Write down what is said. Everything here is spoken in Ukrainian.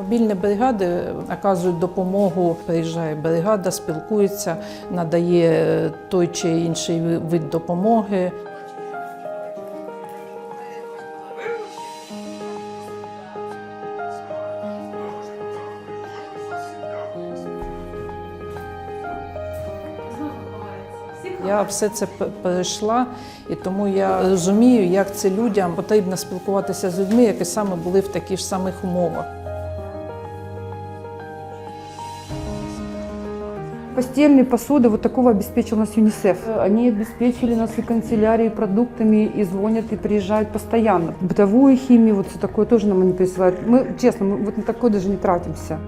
Мобільні бригади оказують допомогу. Приїжджає бригада, спілкується, надає той чи інший вид допомоги. Я все це перейшла, і тому я розумію, як це людям потрібно спілкуватися з людьми, які саме були в таких самих умовах. Постельные посуды, вот такого обеспечил нас ЮНИСЕФ. Они обеспечили нас и канцелярии продуктами, и звонят, и приезжают постоянно. Бытовую химию, вот все такое тоже нам они присылают. Мы, честно, мы вот на такое даже не тратимся.